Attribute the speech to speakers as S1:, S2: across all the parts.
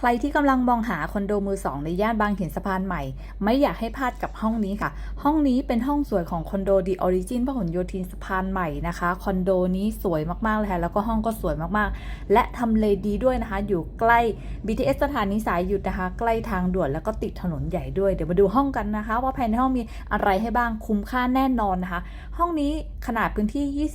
S1: ใครที่กำลังมองหาคอนโดมือสองในย่านบางเขนสะพานใหม่ ไม่อยากให้พลาดกับห้องนี้ค่ะ ห้องนี้เป็นห้องสวยของคอนโดดีออริจินพหลโยธินสะพานใหม่นะคะคอนโดนี้สวยมากๆเลยค่ะแล้วก็ห้องก็สวยมากๆ และทำเลดีด้วยนะคะ อยู่ใกล้ BTS สถานีสายหยุดนะคะ ใกล้ทางด่วนแล้วก็ติดถนนใหญ่ด้วยเดี๋ยวมาดูห้องกันนะคะ ว่าภายในห้องมีอะไรให้บ้างคุ้มค่าแน่นอนนะคะ ห้องนี้ขนาดพื้นที่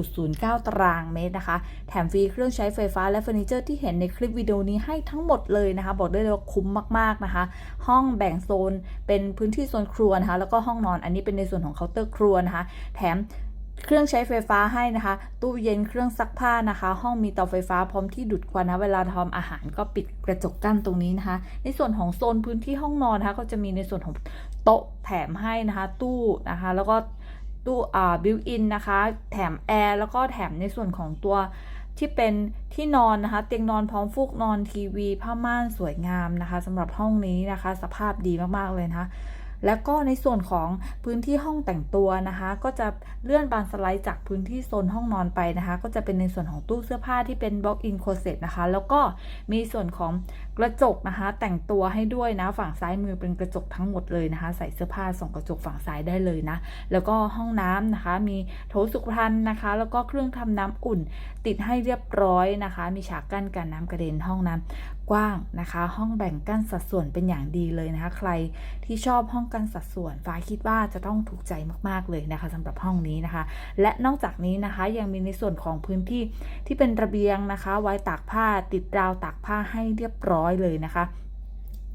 S1: 27.09 ตารางเมตรนะคะ แถมฟรีเครื่องใช้ไฟฟ้าและเฟอร์นิเจอร์ที่เห็นในคลิปวิดีโอนี้ให้ทั้งหมดเลยนะคะ บอกได้เลยว่าคุ้มมากๆนะคะ ห้องแบ่งโซนเป็นพื้นที่โซนครัวนะคะ แล้วก็ห้องนอนอันนี้เป็นในส่วนของเคาน์เตอร์ครัวนะคะ แถมเครื่องใช้ไฟฟ้าให้นะคะ ตู้เย็นเครื่องซักผ้านะคะ ห้องมีเตาไฟฟ้าพร้อมที่ดูดควันนะเวลาทำอาหารก็ปิดกระจกกั้นตรงนี้นะคะ ในส่วนของโซนพื้นที่ห้องนอนนะคะ ก็จะมีในส่วนของโต๊ะแถมให้นะคะ ตู้นะคะ แล้วก็ ตู้อ่าบิวอินนะคะ แถมแอร์แล้วก็แถมในส่วนของตัวที่เป็นที่นอนนะคะ เตียงนอนพร้อมฟูกนอนทีวีผ้าม่านสวยงามนะคะสำหรับห้องนี้นะคะ สภาพดีมากๆเลยนะคะ แล้วก็ในส่วนของพื้นที่ห้องแต่งตัวนะคะ ก็จะเลื่อนบานสไลด์จากพื้นที่โซนห้องนอนไปนะคะ ก็จะเป็นในส่วนของตู้เสื้อผ้าที่เป็นบล็อกอินโคเซตนะคะ แล้วก็มีส่วนของกระจกนะคะ แต่งตัวให้ด้วยนะ ฝั่งซ้ายมือเป็นกระจกทั้งหมดเลยนะคะ ใส่เสื้อผ้าส่องกระจกฝั่งซ้ายได้เลยนะ แล้วก็ห้องน้ำนะคะ มีโถสุขภัณฑ์นะคะ แล้วก็เครื่องทำน้ำอุ่น ติดให้เรียบร้อยนะคะ มีฉากกั้นกันน้ำกระเด็นห้องน้ำกว้างนะคะ ห้องแบ่งกั้นสัดส่วนเป็นอย่างดีเลยนะคะ ใครที่ชอบห้องกั้นสัดส่วนฟ้าคิดว่าจะต้องถูกใจมากๆเลยนะคะสำหรับห้องนี้นะคะ และนอกจากนี้นะคะยังมีในส่วนของพื้นที่ที่เป็นระเบียงนะคะ ไว้ตากผ้าติดราวตากผ้าให้เรียบร้อยเลยนะคะ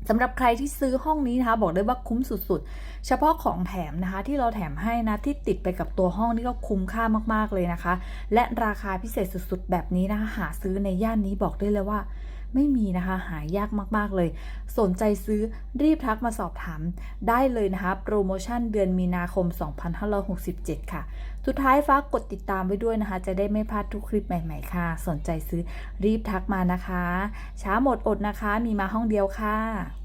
S1: สำหรับใครที่ซื้อห้องนี้นะคะ บอกได้ว่าคุ้มสุดๆ เฉพาะของแถมนะคะ ที่เราแถมให้นะที่ติดไปกับตัวห้องนี่ก็คุ้มค่ามากๆเลยนะคะ และราคาพิเศษสุดๆ แบบนี้นะคะหาซื้อในย่านนี้บอกได้เลยว่า ไม่มีนะคะ หายากมากๆเลย สนใจซื้อรีบทักมาสอบถาม ได้เลยนะคะ โปรโมชั่นเดือนมีนาคม 2567 ค่ะ สุดท้ายฟ้ากดติดตามไว้ด้วยนะคะ จะได้ไม่พลาดทุกคลิปใหม่ ๆ ค่ะ สนใจซื้อรีบทักมานะคะ ช้าหมดอดนะคะ มีมาห้องเดียวค่ะ